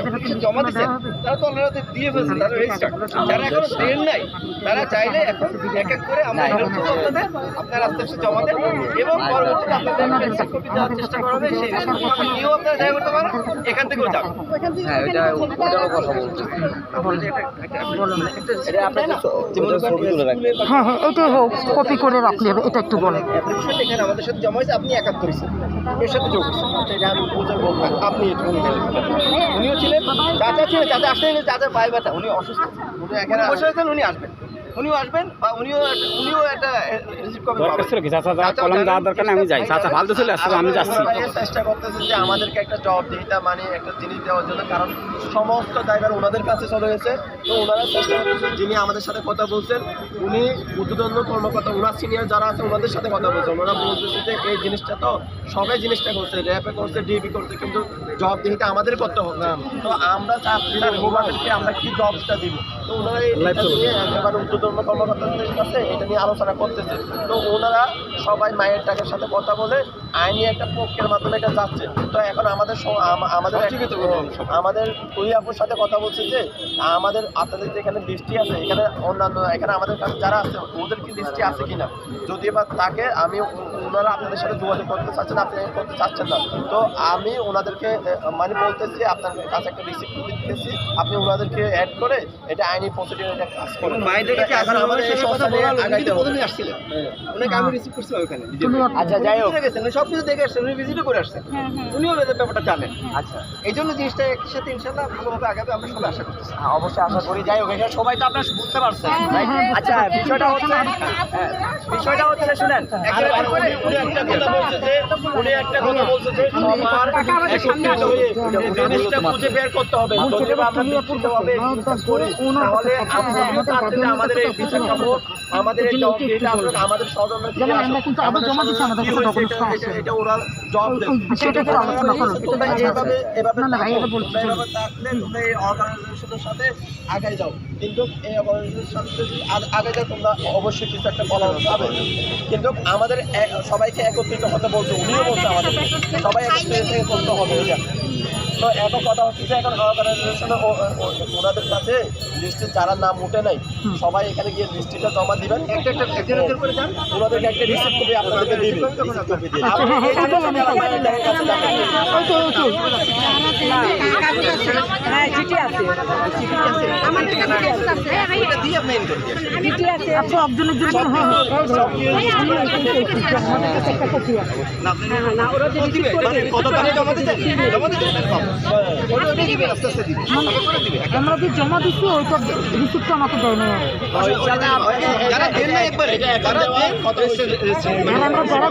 application জমা দিচ্ছেন তারা তো অলরেডি দিয়ে ফেলছে তারা রেজিস্টার যারা এখনও দেন নাই তারা চাইলে এখন এক এক করে আমরা হেল্প করব আপনাদের আপনারা আস্তে আস্তে জমা দেন এবং পরবর্তীতে আপনাদের রেজিস্টার কপি দেওয়ার চেষ্টা করা হবে সেই কপি নিয়েও আপনারা দেখা করতে পারেন এখান থেকেও যাবেন হ্যাঁ এটা কথা বলছি। হ্যাঁ হ্যাঁ এটা হোক কপি করে রাখলে হবে এটা একটু বলেন। এখানে আমাদের সাথে জমা হয়েছে আপনি একাত্তর এর সাথে যোগ আপনি এটা উনি গেলেন। উনিও ছিলেন চাচা ছিল চাচা আসতে চাচা পায়ে ব্যথা উনি অসুস্থ। উনি এখানে বসে আছেন উনি আসবেন। উনিও আসবেন বা উনিও উনিও একটা রিসিভ করবেন। দরকার ছিল কি চাচা যা কলম দেওয়ার দরকার নেই আমি যাই। চাচা ফালতু চলে আসছে আমি যাচ্ছি। চেষ্টা করতেছে যে আমাদেরকে একটা জব দিতে মানে একটা জিনিস দেওয়ার জন্য কারণ সমস্ত ড্রাইভার ওনাদের কাছে চলে গেছে। তো ওনারা চেষ্টা করতেছে যিনি আমাদের সাথে কথা বলছেন উনি উদ্বোধন কর্মকর্তা ওনার সিনিয়র যারা আছে ওনাদের সাথে কথা বলছে। ওনারা বলতেছে যে এই জিনিসটা তো সবাই জিনিসটা করছে র্যাপে করছে ডিবি করছে কিন্তু জব দিতে আমাদের করতে হবে। তো আমরা চাচ্ছি আমরা কি জবটা দিব? তো ওনারা এটা নিয়ে একেবারে উদ্বোধন কর্মকর্তাদের কাছে এটা নিয়ে আলোচনা করতেছে। তো ওনারা সবাই মায়ের টাকার সাথে কথা বলে আইনি একটা পক্ষের মাধ্যমে এটা যাচ্ছে। তো এখন আমাদের সাথে কথা বলছে যে আমাদের আপনাদের যেখানে দৃষ্টি আছে এখানে অন্যান্য এখানে আমাদের কাছে যারা আছে ওদের কি দৃষ্টি আছে কিনা? যদি এবার তাকে আমি ওনারা আপনাদের সাথে যোগাযোগ করতে চাচ্ছেন আপনি করতে চাচ্ছেন না। তো আমি ওনাদেরকে মানে বলতেছি আপনার কাছে একটা রিসিপ্ট দিতেছি। আপনি ওনাদেরকে অ্যাড করে এটা আইনি প্রসিডিউর এটা কাজ করুন ওখানে। আচ্ছা যাই হোক। গেছেন সব কিছু দেখে আসছেন উনি ভিজিটও করে আসছেন। উনিও এদের ব্যাপারটা জানেন। আচ্ছা। এই জন্য জিনিসটা একই সাথে ইনশাল্লাহ ভালোভাবে আগাবে আমরা সবাই আশা করতেছি। হ্যাঁ, অবশ্যই আশা করি। যাই হোক এটা সবাই তো আপনার বুঝতে পারছেন। আচ্ছা বিষয়টা হচ্ছে হ্যাঁ, বিষয়টা হচ্ছে শুনেন একেবারে উনি- উনি একটা কথা বলছে উনি একটা কথা বলছে যে সবার একত্রিত হয়ে এই জিনিসটা খুঁজে বের করতে হবে। যদি আমরা বিচ্ছিন্নভাবে এই জিনিসটা করি, তাহলে আপনিও চাচ্ছেন যে আমাদের এই বিচার পাবো আমাদের এই জব এটা আমাদের এটা- ওরা জব দেবে। আলোচনা করো। তোমরা এভাবে এভাবে থাকলে তোমরা এই অর্গানাইজেশনের সাথে যাও। কিন্তু এই সাথে যদি আগে যাও তোমরা অবশ্যই কিছু একটা ফলাফল পাবে কিন্তু আমাদের সবাইকে একত্রিত হতে বলছে উনিও বলছে আমাদের সবাই একত্রিত করতে হবে তো এখন কথা হচ্ছে যে এখন অর্গানাইজেশনে ওনাদের কাছে লিস্টে যারা নাম উঠে নাই সবাই এখানে গিয়ে লিস্টটা জমা দিবেন একটা একটা একজন একজন করে যান ওনাদেরকে একটা রিসিপ্ট কপি আপনাদেরকে দিবে আচ্ছা, হ্যাঁ, হ্যাঁ। আচ্ছা, হ্যাঁ, হ্যাঁ, যে কাছে আছে। আমরা যে জমা দিচ্ছি ওইটা রিসিপ্টটা আমাকে দেয় যারা